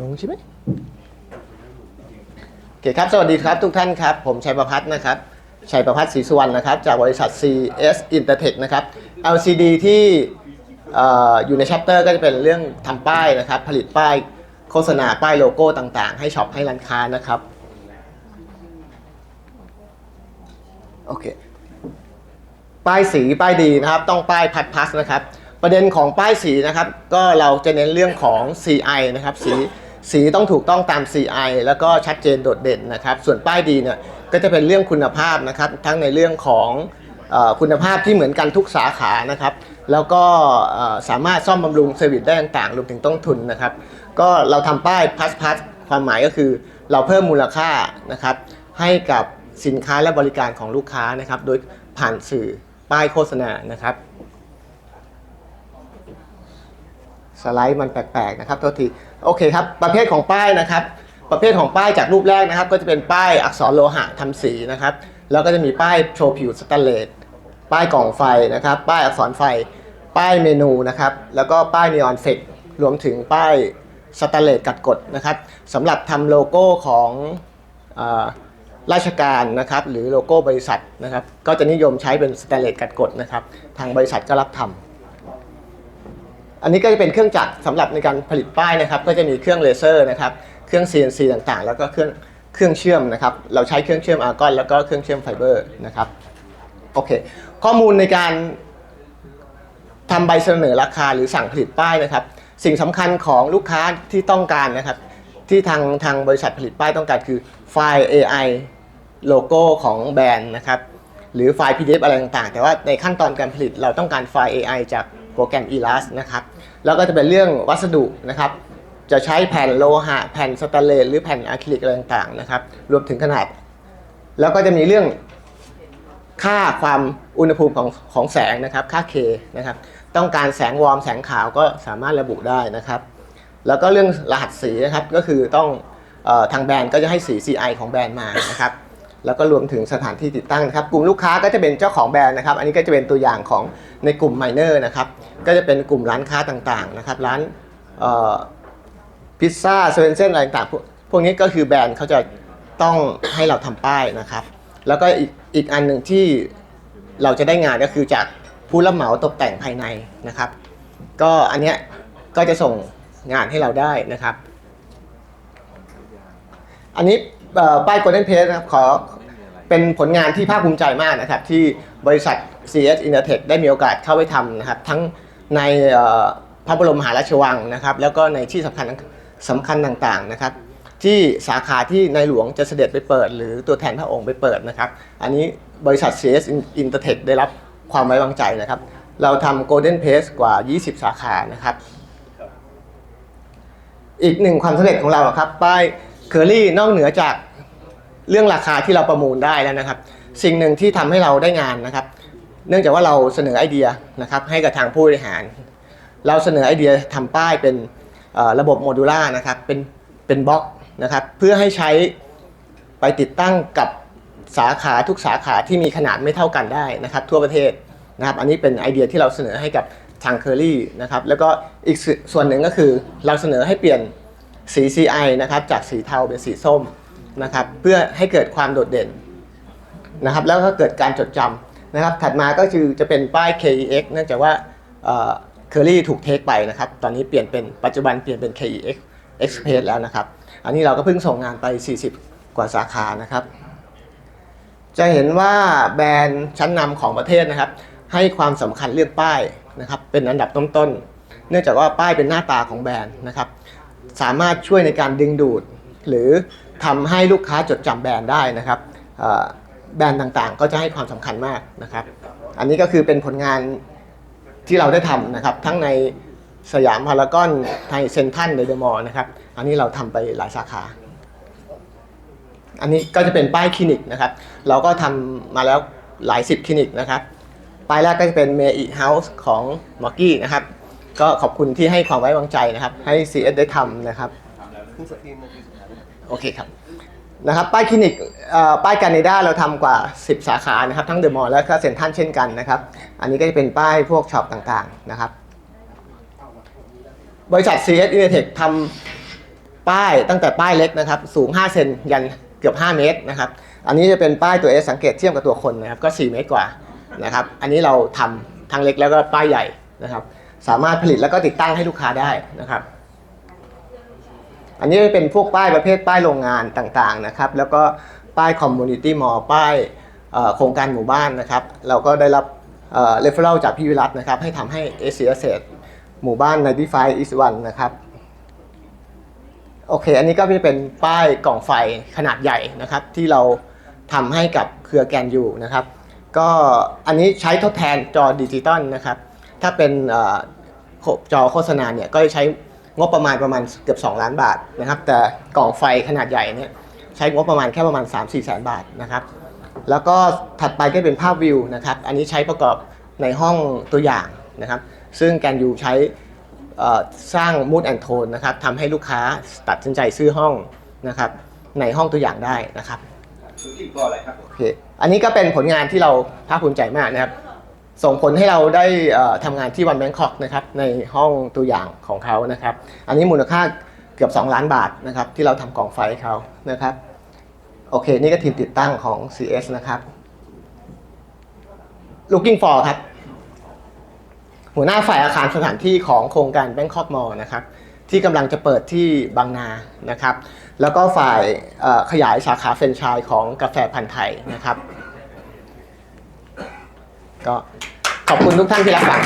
ลงใช่ไหมโอเคครับ สวัสดีครับทุกท่านครับ ผมชัยประพัฒน์นะครับ ชัยประพัฒน์ศรีสุวรรณนะครับ จากบริษัท CS Intertech นะครับ LCD ที่อออยู่ในชัปเตอร์ก็จะเป็นเรื่องทำป้ายนะครับ ผลิตป้ายโฆษณาป้ายโลโก้ต่างๆ ให้ช็อปให้ร้านค้านะครับ โอเค ป้ายสีป้ายดีนะครับ ต้องป้ายพัดพัสนะครับ ประเด็นของป้ายสีนะครับ ก็เราจะเน้นเรื่องของ CI นะครับ สี สีต้องถูกต้องตาม CI แล้วก็ชัดเจนโดดเด่นนะครับ ส่วนป้ายดีเนี่ยก็จะเป็นเรื่องคุณภาพนะครับ ทั้งในเรื่องของอคุณภาพที่เหมือนกันทุกสาขานะครับ แล้วก็สามารถซ่อมบำรุงเซอร์วิสได้ต่างๆรวมถึงต้นทุนนะครับ ก็เราทำป้ายพัสพัสความหมายก็คือเราเพิ่มมูลค่านะครับ ให้กับสินค้าและบริการของลูกค้านะครับ โดยผ่านสื่อป้ายโฆษณานะครับ สไลด์มันแปลกๆนะครับโทษทีโอเคครับ ประเภทของป้ายนะครับ ประเภทของป้ายจากรูปแรกนะครับ ก็จะเป็นป้ายอักษรโลหะทำสีนะครับ แล้วก็จะมีป้ายโชว์ผิวสแตนเลสป้ายกล่องไฟนะครับ ป้ายอักษรไฟ ป้ายเมนูนะครับ แล้วก็ป้ายนีออนเฟกรวมถึงป้ายสแตนเลสกัดกดนะครับสำหรับทำโลโก้ของอราชการนะครับหรือโลโก้บริษัทนะครับ ก็จะนิยมใช้เป็นสแตนเลสกัดกดนะครับ ทางบริษัทก็รับทำ อันนี้ก็จะเป็นเครื่องจักรสำหรับในการผลิตป้ายนะครับ ก็จะมีเครื่องเลเซอร์นะครับ เครื่อง CNC ต่างๆ แล้วก็เครื่องเครื่องเชื่อมนะครับ เราใช้เครื่องเชื่อมอาร์กอนแล้วก็เครื่องเชื่อมไฟเบอร์นะครับ โอเค ข้อมูลในการทำใบเสนอราคาหรือสั่งผลิตป้ายนะครับ สิ่งสำคัญของลูกค้าที่ต้องการนะครับ ที่ทางทางบริษัทผลิตป้ายต้องการคือไฟล์ AI โลโก้ของแบรนด์นะครับ หรือไฟล์ PDF อะไรต่างๆ แต่ว่าในขั้นตอนการผลิตเราต้องการไฟล์ AI จาก โปรแกรม Elas นะครับแล้วก็จะเป็นเรื่องวัสดุนะครับจะใช้แผ่นโลหะ แผ่นสแตนเลสหรือแผ่นอะคริลิกอะไรต่างๆนะครับรวมถึงขนาด แล้วก็จะมีเรื่องค่าความอุณหภูมิของของแสงนะครับค่า K นะครับต้องการแสงวอร์มแสงขาวก็สามารถระบุได้นะครับ แล้วก็เรื่องรหัสสีนะครับก็คือต้องออทางแบรนด์ก็จะให้สี CI ของแบรนด์มานะครับ แล้วก็รวมถึงสถานที่ติดตั้งนะครับ กลุ่มลูกค้าก็จะเป็นเจ้าของแบรนด์นะครับ อันนี้ก็จะเป็นตัวอย่างของในกลุ่มไมเนอร์นะครับ ก็จะเป็นกลุ่มร้านค้าต่างๆนะครับ ร้านพิซซ่าเซเว่นเซนอะไรต่างๆ พวกพวกนี้ก็คือแบรนด์เขาจะต้องให้เราทำป้ายนะครับ แล้วก็อีกอีกอันหนึ่งที่เราจะได้งานก็คือจากผู้รับเหมาตกแต่งภายในนะครับ ก็อันเนี้ยก็จะส่งงานให้เราได้นะครับ อันนี้ ป้าย Golden Page นะครับขอเป็นผลงานที่ภาคภูมิใจมากนะครับ ที่บริษัท CS Intertech ได้มีโอกาสเข้าไปทำนะครับ ทั้งในพระบรมมหาราชวังนะครับ แล้วก็ในที่สำคัญสำคัญต่างๆนะครับ ที่สาขาที่ในหลวงจะเสด็จไปเปิด หรือตัวแทนพระองค์ไปเปิดนะครับ อันนี้บริษัท CS Intertech ได้รับความไว้วางใจนะครับ เราทำ Golden Page กว่า 20 สาขานะครับ อีกหนึ่งความสำเร็จของเราครับป้าย เคอรี่นอกเหนือจากเรื่องราคาที่เราประมูลได้แล้วนะครับ สิ่งหนึ่งที่ทำให้เราได้งานนะครับ เนื่องจากว่าเราเสนอไอเดียนะครับให้กับทางผู้บริหาร เราเสนอไอเดียทำป้ายเป็นระบบโมดูล่านะครับเป็นเป็นบล็อกนะครับเพื่อให้ใช้ไปติดตั้งกับสาขาทุกสาขาที่มีขนาดไม่เท่ากันได้นะครับ ทั่วประเทศนะครับ อันนี้เป็นไอเดียที่เราเสนอให้กับทางเคอรี่นะครับแล้วก็อีกส่วนหนึ่งก็คือเราเสนอให้เปลี่ยน สี CI นะครับจากสีเทาเป็นสีส้มนะครับเพื่อให้เกิดความโดดเด่นนะครับแล้วก็เกิดการจดจำนะครับถัดมาก็คือจะเป็นป้าย KEX เนื่องจากว่าเคอรี่ถูกเทคไปนะครับตอนนี้เปลี่ยนเป็นปัจจุบันเปลี่ยนเป็น KEX Express แล้วนะครับ อันนี้เราก็เพิ่งส่งงานไป 40 กว่าสาขานะครับ จะเห็นว่าแบรนด์ชั้นนำของประเทศนะครับ ให้ความสำคัญเรื่องป้ายนะครับเป็นอันดับต้นๆ เนื่องจากว่าป้ายเป็นหน้าตาของแบรนด์นะครับ สามารถช่วยในการดึงดูด หรือทำให้ลูกค้าจดจำแบรนด์ได้นะครับแบรนด์ต่างๆ ก็จะให้ความสำคัญมากนะครับ อันนี้ก็คือเป็นผลงานที่เราได้ทำนะครับ ทั้งในสยามพารากอนไทยเซนทันเดอะมอลนะครับ อันนี้เราทำไปหลายสาขา อันนี้ก็จะเป็นป้ายคลินิกนะครับ เราก็ทำมาแล้วหลายสิบคลินิกนะครับ ป้ายแรกก็จะเป็นเมย์เฮาส์ของมอ k กี้นะครับ ก็ขอบคุณที่ให้ความไว้วางใจนะครับ ให้ CS ได้ทำนะครับโอเคครับนะครับป้ายคลินิกเอ่อป้ายการเนด้าเราทำกว่า 10 สาขานะครับ ทั้งเดอะมอลล์และก็เซ็นทรัลเช่นกันนะครับ อันนี้ก็จะเป็นป้ายพวกช็อปต่างๆนะครับ บริษัท CS Initech ทำป้ายตั้งแต่ป้ายเล็กนะครับ สูง 5 เซนยันเกือบ 5 เมตรนะครับ อันนี้จะเป็นป้ายตัว S สังเกตเทียบกับตัวคนนะครับ ก็ 4 เมตรกว่านะครับ อันนี้เราทำทั้งเล็กแล้วก็ป้ายใหญ่นะครับ สามารถผลิตแล้วก็ติดตั้งให้ลูกค้าได้นะครับ อันนี้เป็นพวกป้ายประเภทป้ายโรงงานต่างๆนะครับ แล้วก็ป้ายคอมมูนิตี้มอลป้ายโครงการหมู่บ้านนะครับ เราก็ได้รับเอ่อ referral จากพี่วิรัตนะครับ ให้ทำให้ a c a s e t หมู่บ้าน95 is one นะครับโอเค อันนี้ก็จะเป็นป้ายกล่องไฟขนาดใหญ่นะครับ ที่เราทำให้กับเครือแกนยูนะครับ ก็อันนี้ใช้ทดแทนจอดิจิตอลนะครับ ถ้าเป็นเอ่อโฆจอโฆษณาเนี่ยก็จะใช้งบประมาณประมาณเกือบ 2 ล้านบาทนะครับ แต่กล่องไฟขนาดใหญ่เนี่ยใช้งบประมาณแค่ประมาณ 3-4แสนบาทนะครับ แล้วก็ถัดไปก็เป็นภาพวิวนะครับ อันนี้ใช้ประกอบในห้องตัวอย่างนะครับ ซึ่งแกนยูใช้เอ่อสร้างมูดแอนโทนนะครับทำให้ลูกค้าตัดสินใจซื้อห้องนะครับในห้องตัวอย่างได้นะครับธุรกิจก็อะไรครับผมโอเคอันนี้ก็เป็นผลงานที่เราภาคภูมิใจมากนะครับ ส่งผลให้เราได้ทำงานที่วันแบงคอกนะครับในห้องตัวอย่างของเขานะครับ อันนี้มูลค่าเกือบ 2 ล้านบาทนะครับที่เราทำกล่องไฟเขานะครับโอเค นี่ก็ทีมติดตั้งของ CS นะครับ looking for ครับ หัวหน้าฝ่ายอาคารสถานที่ของโครงการ Bangkok Mall นะครับ ที่กำลังจะเปิดที่บางนานะครับ แล้วก็ฝ่ายขยายสาขาแฟรนไชส์ของกาแฟพันธ์ไทยนะครับ ก็ขอบคุณทุกท่านที่รับฟัง